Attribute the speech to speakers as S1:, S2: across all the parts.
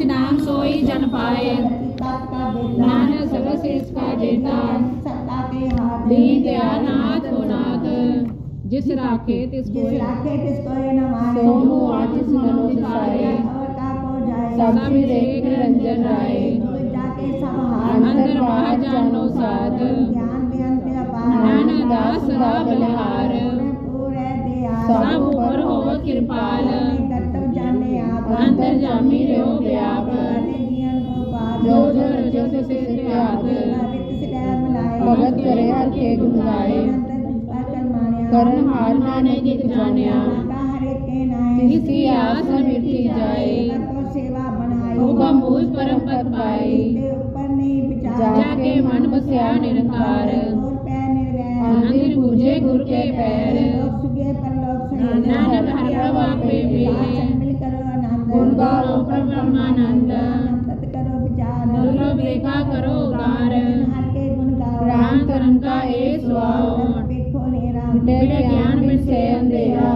S1: सच नाम सोई जन पाए
S2: हकीकत का बेटा
S1: नानक सगल शेष का जेता
S2: सत्ता के हाथ
S1: दीन दयाल नाथ हो नाथ जिस राखे तिस
S2: जिस
S1: कोय
S2: राखे तिसको ये नमाए
S1: सोमो आचिस नमो सारे
S2: और का को जाए
S1: सब एक निरंजन राय
S2: जो जाके सब हार
S1: अंतर बाहर जानो साध
S2: ज्ञान बेअंत अपार
S1: नानक दास सदा बलिहार
S2: पूरे पूरे दयाल
S1: सब ऊपर हो कृपाल
S2: करतब जाने आप जीवन को पार
S1: जो जो रजो से त्याग भगत करे हर के गुण गाए करण हार नाने जानिया
S2: का हरे के नाय
S1: किसी आस न मिटती जाए हुकम मुझ परम पद
S2: विचार
S1: जाके मन बस्या निरंकार।
S2: पैर
S1: पूजे गुरु के पैर नानक हर प्रभा पे मिले।
S2: मिल करो
S1: ब्रह्मानंद
S2: सत विचार
S1: दुर्लभ देखा करो उगार
S2: के गुण गाओ
S1: राम तरंग का ए स्वाओ
S2: देखो नेरा
S1: मिटे ज्ञान से अंधेरा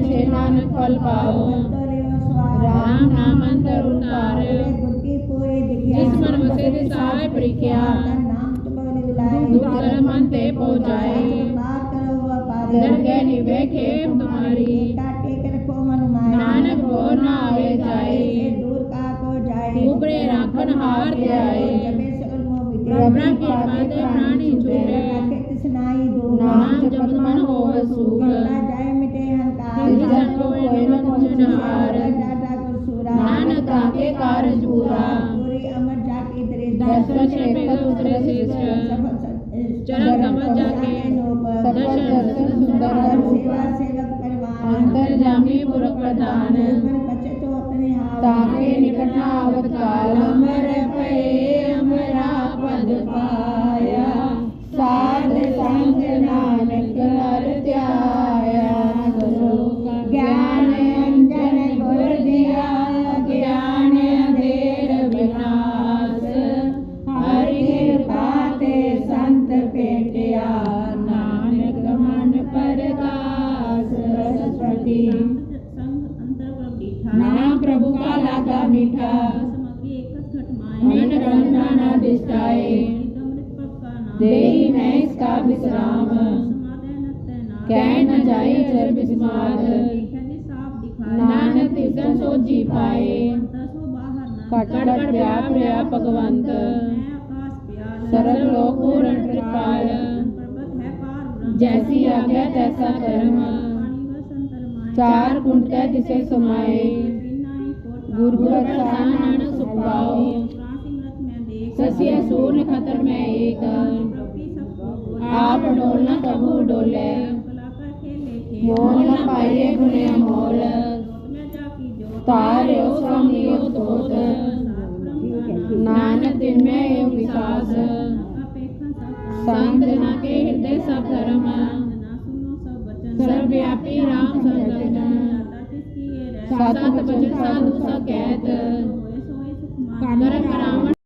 S1: से फल पाओ राम नाम अंतर उतार
S2: गुर की पूरी दिखिया
S1: जिस मन बसे दिसाए प्रिख्या।
S2: नाम तुम लिलाए
S1: दुख धर्म मन ते पहुँचाए
S2: बात करो वो पारे
S1: डर के निभे खेप तुम्हारी ब्रह्म कृपा ते प्राणी छूटे
S2: राखे तिसनाई दूर
S1: नाम जपत मन हो सुख।
S2: जाए मिटे हंकार
S1: तिस जन को कोई न कुछ हार
S2: डाटा को सूरा।
S1: नानक काके कारज पूरा
S2: पूरी अमर जाके दृष्ट
S1: दर्शन शेपे उतरे शीश चरण कमल जाके दर्शन सुंदर
S2: सेवा सेवक परिवार।
S1: अंतर जामी पुरख प्रधान
S2: तो
S1: ताके निकट आवत काल। मीठा। मन रंगा न देही मैं इसका विश्राम। कह न जाए जर विस्माद नानक तिसन सो जी पाए कट कट व्याप भगवंत। सरल लोक पूर्ण कृपाल। जैसी आज्ञा तैसा कर्म। चार कुंट जिसे समाए ਗੁਰਗੁਰ ਸਾਨਨ ਸੁਪਾਉ ਸਸਿਆ ਸੂਨ ਖਤਰ ਮੈਂ ਏਕ। ਆਪ ਡੋਲ ਨਾ ਕਬੂ ਡੋਲੇ। ਮੋਲ ਨਾ ਪਾਈਏ ਗੁਨੇ ਮੋਲ। ਤਾਰਿਓ ਸਮਿਓ ਤੋਤ। ਨਾਨਕ ਦਿਨ ਮੈਂ ਇਹ ਵਿਸਾਸ। ਸੰਤ ਨਾ ਕੇ ਹਿਰਦੇ ਸਭ ਧਰ ਸਤ ਵਚਨ ਸਾਧੂ ਸਾ ਕੈਦ। ਕਰਮ ਰਾਵਣ